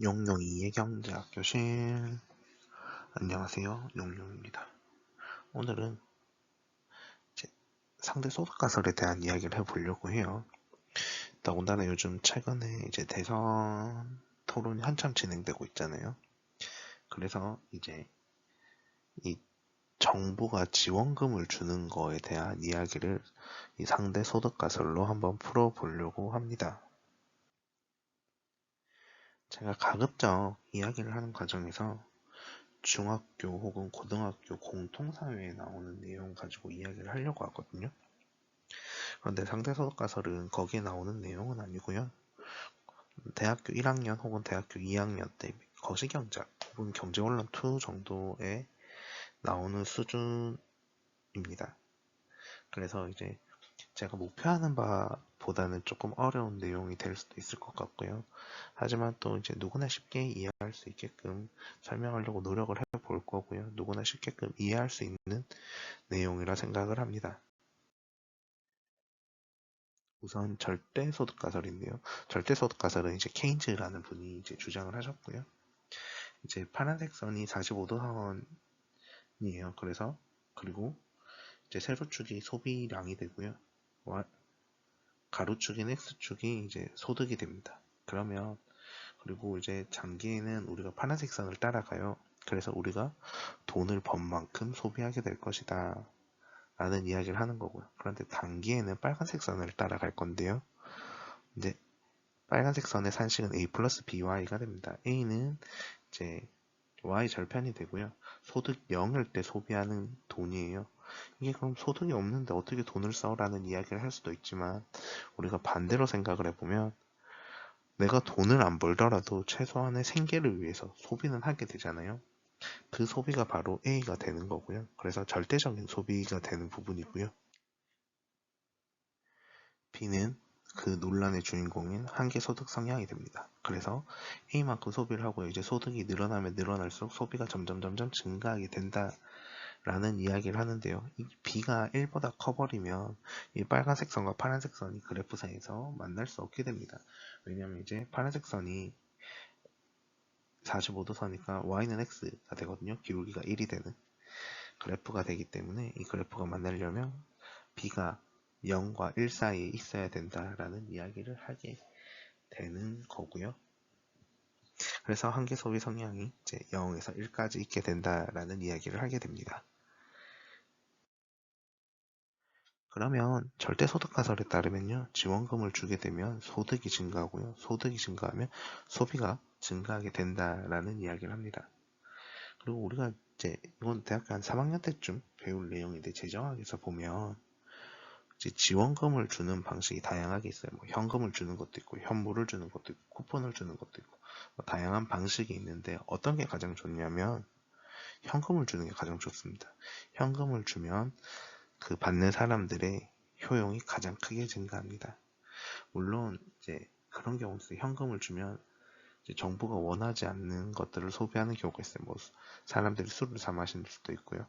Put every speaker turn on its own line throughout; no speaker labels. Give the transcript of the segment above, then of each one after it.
용용이의 경제학 교실. 안녕하세요. 용용입니다. 오늘은 상대 소득가설에 대한 이야기를 해보려고 해요. 더군다나 요즘 최근에 이제 대선 토론이 한참 진행되고 있잖아요. 그래서 이제 이 정부가 지원금을 주는 거에 대한 이야기를 이 상대 소득가설로 한번 풀어보려고 합니다 제가 가급적 이야기를 하는 과정에서 중학교 혹은 고등학교 공통사회에 나오는 내용 가지고 이야기를 하려고 하거든요. 그런데 상대소득가설은 거기에 나오는 내용은 아니고요. 대학교 1학년 혹은 대학교 2학년 때 거시경작 혹은 경제원론 2 정도에 나오는 수준입니다. 그래서 이제 제가 목표하는 바 보다는 조금 어려운 내용이 될 수도 있을 것 같고요. 하지만 또 이제 누구나 쉽게 이해할 수 있게끔 설명하려고 노력을 해 볼 거고요. 누구나 쉽게끔 이해할 수 있는 내용이라 생각을 합니다. 우선 절대소득 가설인데요. 절대소득 가설은 이제 케인즈라는 분이 이제 주장을 하셨고요. 이제 파란색 선이 45도 선이에요. 그래서 그리고 이제 세로축이 소비량이 되고요. 가로축인 X축이 이제 소득이 됩니다. 그러면 그리고 이제 장기에는 우리가 파란색 선을 따라가요. 그래서 우리가 돈을 번 만큼 소비하게 될 것이다. 라는 이야기를 하는 거고요. 그런데 단기에는 빨간색 선을 따라갈 건데요. 이제 빨간색 선의 산식은 A 플러스 BY가 됩니다. A는 이제 Y 절편이 되고요. 소득 0일 때 소비하는 돈이에요. 이게 그럼 소득이 없는데 어떻게 돈을 써라는 이야기를 할 수도 있지만 우리가 반대로 생각을 해보면 내가 돈을 안 벌더라도 최소한의 생계를 위해서 소비는 하게 되잖아요. 그 소비가 바로 A가 되는 거고요. 그래서 절대적인 소비가 되는 부분이고요. B는 그 논란의 주인공인 한계 소득 성향이 됩니다. 그래서 A만큼 소비를 하고 이제 소득이 늘어나면 늘어날수록 소비가 점점 점점 증가하게 된다. 라는 이야기를 하는데요. 이 B가 1보다 커버리면 이 빨간색 선과 파란색 선이 그래프상에서 만날 수 없게 됩니다. 왜냐하면 이제 파란색 선이 45도 선이니까 y는 x가 되거든요. 기울기가 1이 되는 그래프가 되기 때문에 이 그래프가 만나려면 b가 0과 1 사이에 있어야 된다라는 이야기를 하게 되는 거고요. 그래서 한계 소비 성향이 이제 0에서 1까지 있게 된다라는 이야기를 하게 됩니다. 그러면 절대소득가설에 따르면요. 지원금을 주게 되면 소득이 증가하고요. 소득이 증가하면 소비가 증가하게 된다라는 이야기를 합니다. 그리고 우리가 이제 이건 대학교 한 3학년 때쯤 배울 내용인데 재정학에서 보면 이제 지원금을 주는 방식이 다양하게 있어요. 뭐 현금을 주는 것도 있고 현물을 주는 것도 있고 쿠폰을 주는 것도 있고 뭐 다양한 방식이 있는데 어떤 게 가장 좋냐면 현금을 주는 게 가장 좋습니다. 현금을 주면 그 받는 사람들의 효용이 가장 크게 증가합니다. 물론 이제 그런 경우 있어요. 현금을 주면 정부가 원하지 않는 것들을 소비하는 경우가 있어요. 뭐 사람들이 술을 사 마시는 수도 있고요.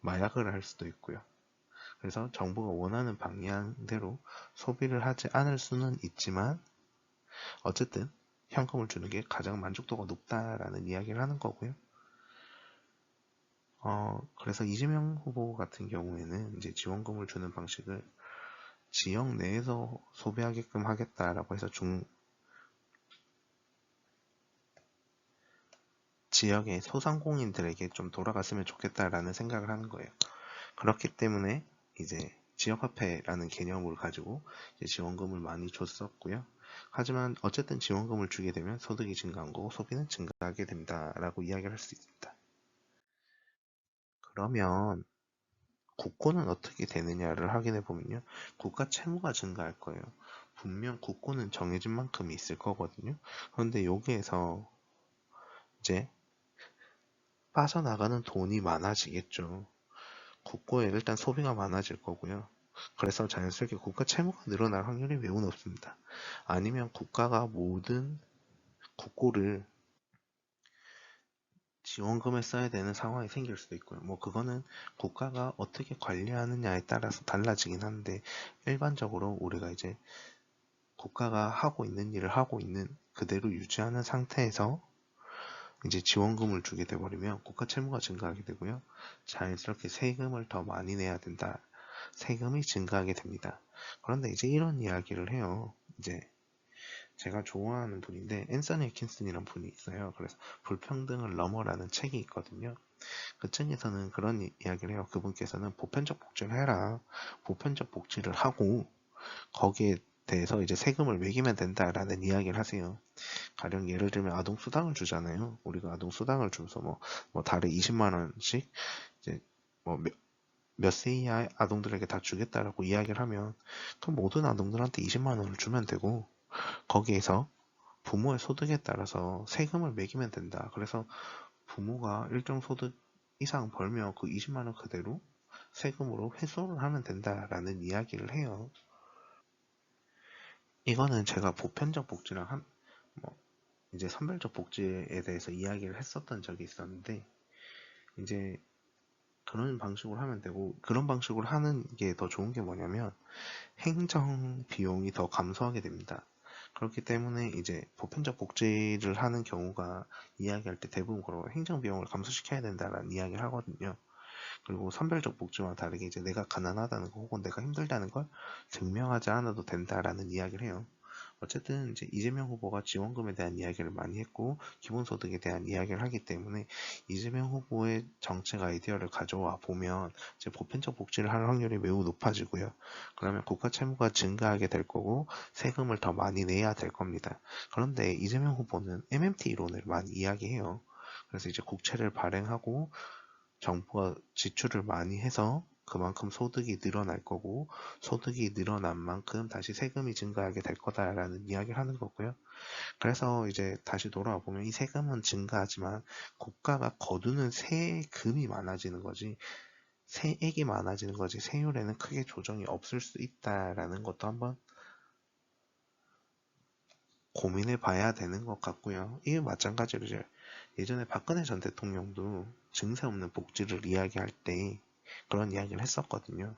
마약을 할 수도 있고요. 그래서 정부가 원하는 방향대로 소비를 하지 않을 수는 있지만 어쨌든 현금을 주는 게 가장 만족도가 높다라는 이야기를 하는 거고요. 어, 그래서 이재명 후보 같은 경우에는 이제 지원금을 주는 방식을 지역 내에서 소비하게끔 하겠다라고 해서 중 지역의 소상공인들에게 좀 돌아갔으면 좋겠다라는 생각을 하는 거예요. 그렇기 때문에 이제 지역화폐라는 개념을 가지고 지원금을 많이 줬었고요. 하지만 어쨌든 지원금을 주게 되면 소득이 증가한 거고 소비는 증가하게 된다라고 이야기를 할 수 있습니다. 그러면 국고는 어떻게 되느냐를 확인해 보면요. 국가 채무가 증가할 거예요. 분명 국고는 정해진 만큼이 있을 거거든요. 그런데 여기에서 이제 빠져나가는 돈이 많아지겠죠. 국고에 일단 소비가 많아질 거고요. 그래서 자연스럽게 국가 채무가 늘어날 확률이 매우 높습니다. 아니면 국가가 모든 국고를 지원금을 써야 되는 상황이 생길 수도 있고요. 뭐 그거는 국가가 어떻게 관리하느냐에 따라서 달라지긴 한데 일반적으로 우리가 이제 국가가 하고 있는 일을 하고 있는 그대로 유지하는 상태에서 이제 지원금을 주게 돼버리면 국가 채무가 증가하게 되고요. 자연스럽게 세금을 더 많이 내야 된다. 세금이 증가하게 됩니다. 그런데 이제 이런 이야기를 해요. 이제 제가 좋아하는 분인데 앤서니 킨슨이라는 분이 있어요. 그래서 불평등을 넘어라는 책이 있거든요. 그 책에서는 그런 이, 이야기를 해요. 그분께서는 보편적 복지를 해라. 보편적 복지를 하고 거기에 대해서 이제 세금을 매기면 된다라는 이야기를 하세요. 가령 예를 들면 아동 수당을 주잖아요. 우리가 아동 수당을 주면서 뭐, 뭐 달에 20만 원씩 이제 뭐몇세 이하 아동들에게 다 주겠다라고 이야기를 하면 그 모든 아동들한테 20만 원을 주면 되고 거기에서 부모의 소득에 따라서 세금을 매기면 된다. 그래서 부모가 일정 소득 이상 벌면 그 20만 원 그대로 세금으로 회수를 하면 된다라는 이야기를 해요. 이거는 제가 보편적 복지랑 한, 뭐, 이제 선별적 복지에 대해서 이야기를 했었던 적이 있었는데, 이제 그런 방식으로 하면 되고, 그런 방식으로 하는 게 더 좋은 게 뭐냐면, 행정 비용이 더 감소하게 됩니다. 그렇기 때문에 이제 보편적 복지를 하는 경우가 이야기할 때 대부분 그런 행정 비용을 감소시켜야 된다라는 이야기를 하거든요. 그리고 선별적 복지와 다르게 이제 내가 가난하다는 거 혹은 내가 힘들다는 걸 증명하지 않아도 된다라는 이야기를 해요. 어쨌든 이제 이재명 후보가 지원금에 대한 이야기를 많이 했고 기본소득에 대한 이야기를 하기 때문에 이재명 후보의 정책 아이디어를 가져와 보면 이제 보편적 복지를 할 확률이 매우 높아지고요. 그러면 국가 채무가 증가하게 될 거고 세금을 더 많이 내야 될 겁니다. 그런데 이재명 후보는 MMT 이론을 많이 이야기해요. 그래서 이제 국채를 발행하고 정부가 지출을 많이 해서 그만큼 소득이 늘어날 거고 소득이 늘어난 만큼 다시 세금이 증가하게 될 거다라는 이야기를 하는 거고요. 그래서 이제 다시 돌아와 보면 이 세금은 증가하지만 국가가 거두는 세금이 많아지는 거지 세액이 많아지는 거지 세율에는 크게 조정이 없을 수 있다라는 것도 한번 고민해 봐야 되는 것 같고요. 이에 마찬가지로 이제 예전에 박근혜 전 대통령도 증세 없는 복지를 이야기할 때 그런 이야기를 했었거든요.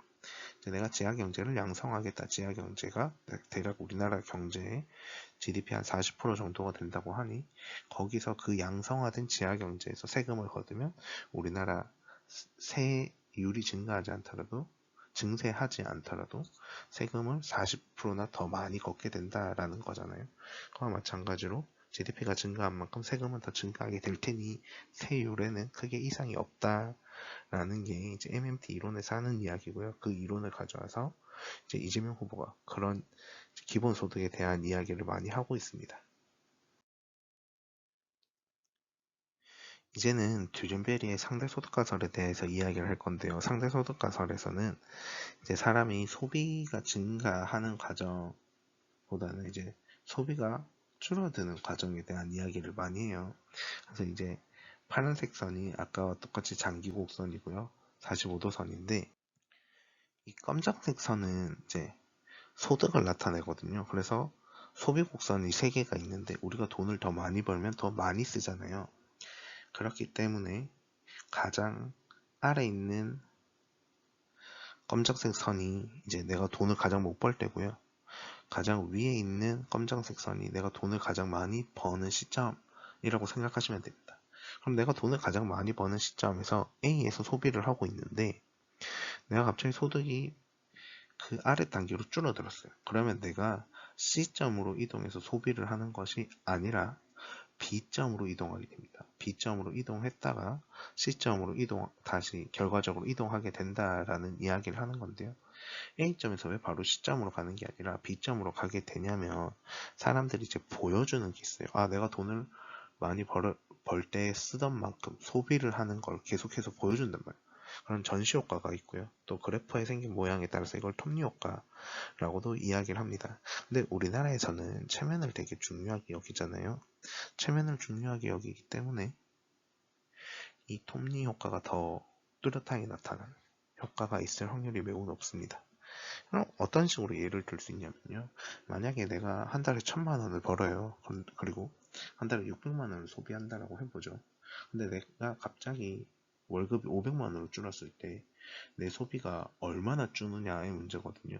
내가 지하 경제를 양성하겠다. 지하 경제가 대략 우리나라 경제의 GDP 한 40% 정도가 된다고 하니 거기서 그 양성화된 지하 경제에서 세금을 거두면 우리나라 세율이 증가하지 않더라도 증세하지 않더라도 세금을 40%나 더 많이 걷게 된다라는 거잖아요. 그와 마찬가지로 GDP가 증가한 만큼 세금은 더 증가하게 될 테니 세율에는 크게 이상이 없다라는 게 이제 MMT 이론에서 하는 이야기고요. 그 이론을 가져와서 이제 이재명 후보가 그런 기본소득에 대한 이야기를 많이 하고 있습니다. 이제는 듀젠베리의 상대소득가설에 대해서 이야기를 할 건데요. 상대소득가설에서는 이제 사람이 소비가 증가하는 과정보다는 이제 소비가 줄어드는 과정에 대한 이야기를 많이 해요. 그래서 이제 파란색 선이 아까와 똑같이 장기 곡선이고요. 45도 선인데 이 검정색 선은 이제 소득을 나타내거든요. 그래서 소비 곡선이 3개가 있는데 우리가 돈을 더 많이 벌면 더 많이 쓰잖아요. 그렇기 때문에 가장 아래 있는 검정색 선이 이제 내가 돈을 가장 못 벌 때고요. 가장 위에 있는 검정색 선이 내가 돈을 가장 많이 버는 시점이라고 생각하시면 됩니다. 그럼 내가 돈을 가장 많이 버는 시점에서 A에서 소비를 하고 있는데 내가 갑자기 소득이 그 아래 단계로 줄어들었어요. 그러면 내가 C점으로 이동해서 소비를 하는 것이 아니라 B점으로 이동하게 됩니다. B점으로 이동했다가 C점으로 이동 다시 결과적으로 이동하게 된다라는 이야기를 하는 건데요. A점에서 왜 바로 C점으로 가는 게 아니라 B점으로 가게 되냐면 사람들이 이제 보여주는 게 있어요. 아 내가 돈을 많이 벌때 쓰던 만큼 소비를 하는 걸 계속해서 보여준단 말이에요. 그런 전시 효과가 있고요. 또 그래프에 생긴 모양에 따라서 이걸 톱니 효과라고도 이야기를 합니다. 근데 우리나라에서는 체면을 되게 중요하게 여기잖아요. 체면을 중요하게 여기기 때문에 이 톱니 효과가 더 뚜렷하게 나타나는 효과가 있을 확률이 매우 높습니다. 그럼 어떤 식으로 예를 들 수 있냐면요. 만약에 내가 한 달에 천만 원을 벌어요. 그리고 한 달에 600만 원을 소비한다라고 해보죠. 근데 내가 갑자기 월급이 500만 원으로 줄었을 때 내 소비가 얼마나 줄느냐의 문제거든요.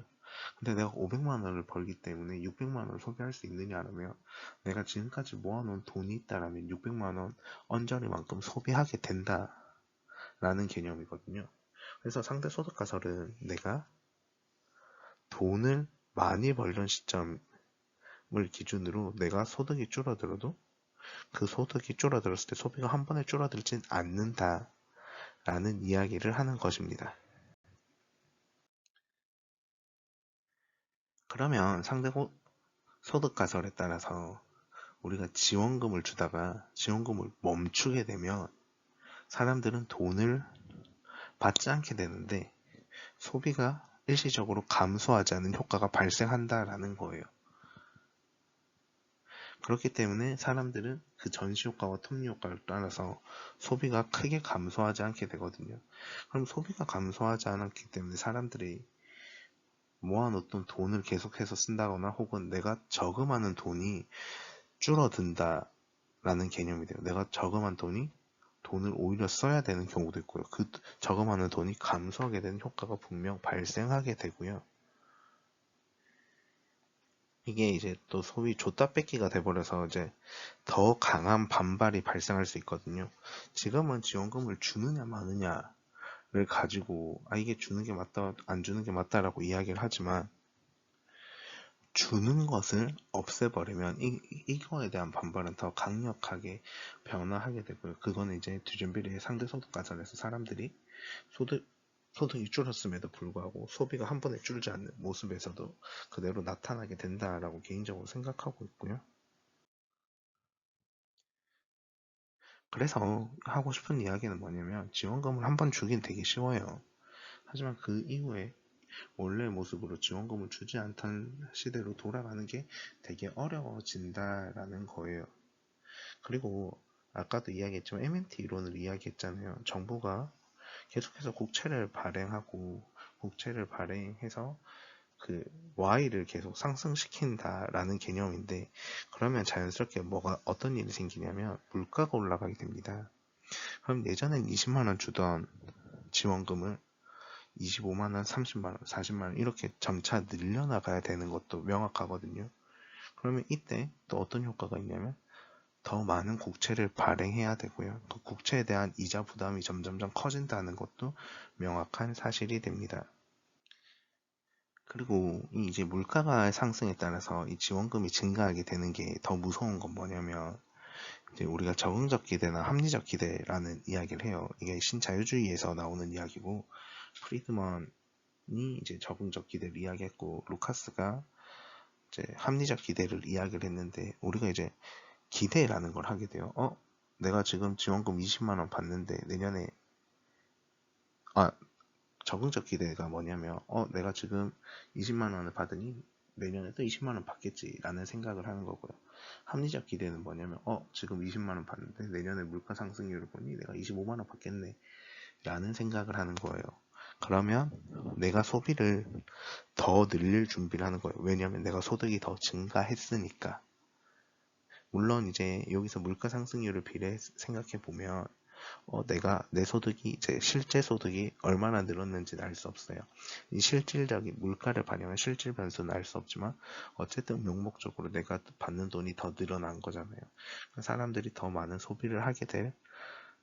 근데 내가 500만 원을 벌기 때문에 600만 원을 소비할 수 있느냐라면 내가 지금까지 모아놓은 돈이 있다라면 600만 원 언저리만큼 소비하게 된다라는 개념이거든요. 그래서 상대 소득 가설은 내가 돈을 많이 벌던 시점을 기준으로 내가 소득이 줄어들어도 그 소득이 줄어들었을 때 소비가 한 번에 줄어들진 않는다 라는 이야기를 하는 것입니다. 그러면 상대 소득 가설에 따라서 우리가 지원금을 주다가 지원금을 멈추게 되면 사람들은 돈을 받지 않게 되는데 소비가 일시적으로 감소하지 않은 효과가 발생한다라는 거예요. 그렇기 때문에 사람들은 그 전시 효과와 톱니 효과를 따라서 소비가 크게 감소하지 않게 되거든요. 그럼 소비가 감소하지 않았기 때문에 사람들이 모아놓던 돈을 계속해서 쓴다거나 혹은 내가 저금하는 돈이 줄어든다라는 개념이 돼요. 내가 저금한 돈이 돈을 오히려 써야 되는 경우도 있고요. 그 저금하는 돈이 감소하게 되는 효과가 분명 발생하게 되고요. 이게 이제 또 소위 줬다 뺏기가 돼버려서 이제 더 강한 반발이 발생할 수 있거든요. 지금은 지원금을 주느냐 마느냐를 가지고 아 이게 주는 게 맞다 안 주는 게 맞다라고 이야기를 하지만 주는 것을 없애버리면 이, 이거에 대한 반발은 더 강력하게 변화하게 되고요. 그거는 이제 뒤준비리의 상대 소득 가설에서 사람들이 소득 소득이 줄었음에도 불구하고 소비가 한 번에 줄지 않는 모습에서도 그대로 나타나게 된다라고 개인적으로 생각하고 있고요. 그래서 하고 싶은 이야기는 뭐냐면 지원금을 한 번 주긴 되게 쉬워요. 하지만 그 이후에 원래 모습으로 지원금을 주지 않던 시대로 돌아가는 게 되게 어려워진다라는 거예요. 그리고 아까도 이야기했지만 MNT 이론을 이야기했잖아요. 정부가 계속해서 국채를 발행하고 국채를 발행해서 그 Y를 계속 상승시킨다라는 개념인데 그러면 자연스럽게 뭐가 어떤 일이 생기냐면 물가가 올라가게 됩니다. 그럼 예전엔 20만 원 주던 지원금을 25만 원, 30만 원, 40만 원 이렇게 점차 늘려나가야 되는 것도 명확하거든요. 그러면 이때 또 어떤 효과가 있냐면 더 많은 국채를 발행해야 되고요. 그 국채에 대한 이자 부담이 점점점 커진다는 것도 명확한 사실이 됩니다. 그리고 이 이제 물가가 상승에 따라서 이 지원금이 증가하게 되는 게 더 무서운 건 뭐냐면 이제 우리가 적응적 기대나 합리적 기대라는 이야기를 해요. 이게 신자유주의에서 나오는 이야기고 프리드먼이 이제 적응적 기대를 이야기했고 루카스가 이제 합리적 기대를 이야기를 했는데 우리가 이제 기대라는 걸 하게 돼요. 어? 내가 지금 지원금 20만원 받는데 내년에 아 적응적 기대가 뭐냐면 어 내가 지금 20만원을 받으니 내년에 도 20만원 받겠지라는 생각을 하는 거고요. 합리적 기대는 뭐냐면 어 지금 20만원 받는데 내년에 물가 상승률을 보니 내가 25만원 받겠네 라는 생각을 하는 거예요. 그러면 내가 소비를 더 늘릴 준비를 하는 거예요. 왜냐하면 내가 소득이 더 증가했으니까. 물론 이제 여기서 물가 상승률을 비례 생각해 보면 어, 내가 내 소득이 이제 실제 소득이 얼마나 늘었는지는 알 수 없어요. 이 실질적인 물가를 반영한 실질 변수는 알 수 없지만 어쨌든 명목적으로 내가 받는 돈이 더 늘어난 거잖아요. 사람들이 더 많은 소비를 하게 될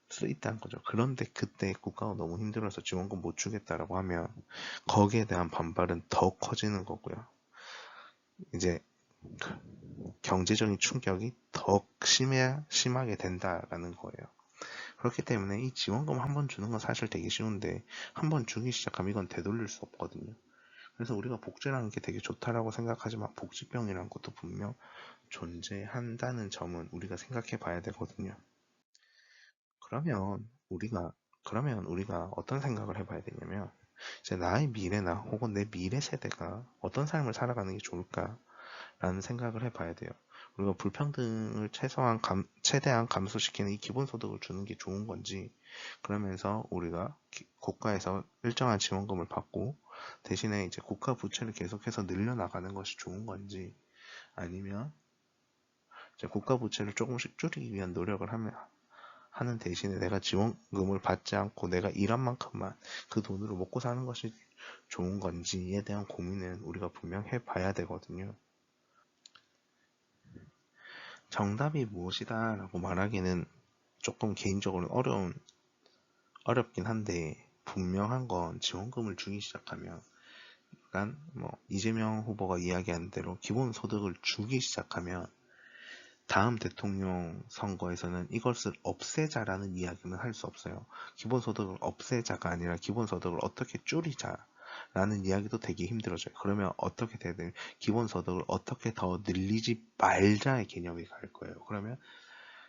수 있다는 거죠. 그런데 그때 국가가 너무 힘들어서 지원금 못 주겠다라고 하면 거기에 대한 반발은 더 커지는 거고요. 이제 경제적인 충격이 더 심해, 심하게 된다라는 거예요. 그렇기 때문에 이 지원금 한 번 주는 건 사실 되게 쉬운데 한 번 주기 시작하면 이건 되돌릴 수 없거든요. 그래서 우리가 복지라는 게 되게 좋다라고 생각하지만 복지병이라는 것도 분명 존재한다는 점은 우리가 생각해 봐야 되거든요. 그러면 우리가 그러면 우리가 어떤 생각을 해봐야 되냐면 이제 나의 미래나 혹은 내 미래 세대가 어떤 삶을 살아가는 게 좋을까 라는 생각을 해봐야 돼요. 우리가 불평등을 최소한 감, 최대한 감소시키는 이 기본소득을 주는 게 좋은 건지 그러면서 우리가 국가에서 일정한 지원금을 받고 대신에 이제 국가 부채를 계속해서 늘려나가는 것이 좋은 건지 아니면 국가 부채를 조금씩 줄이기 위한 노력을 하면 하는 대신에 내가 지원금을 받지 않고 내가 일한 만큼만 그 돈으로 먹고 사는 것이 좋은 건지에 대한 고민은 우리가 분명 해봐야 되거든요. 정답이 무엇이다 라고 말하기는 조금 개인적으로 어려운, 어렵긴 한데 분명한 건 지원금을 주기 시작하면 약간 뭐 이재명 후보가 이야기한 대로 기본소득을 주기 시작하면 다음 대통령 선거에서는 이것을 없애자라는 이야기는 할 수 없어요. 기본소득을 없애자가 아니라 기본소득을 어떻게 줄이자 라는 이야기도 되게 힘들어져요. 그러면 어떻게 되냐 기본소득을 어떻게 더 늘리지 말자의 개념이 갈 거예요. 그러면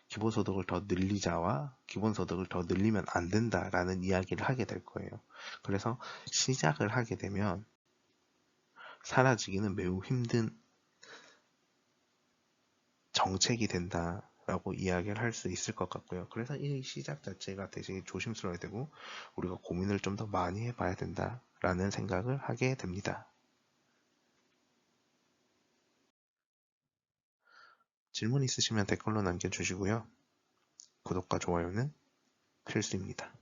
기본소득을 더 늘리자와 기본소득을 더 늘리면 안 된다라는 이야기를 하게 될 거예요. 그래서 시작을 하게 되면 사라지기는 매우 힘든 정책이 된다 라고 이야기를 할 수 있을 것 같고요. 그래서 이 시작 자체가 되게 조심스러워야 되고 우리가 고민을 좀 더 많이 해봐야 된다 라는 생각을 하게 됩니다. 질문 있으시면 댓글로 남겨주시고요. 구독과 좋아요는 필수입니다.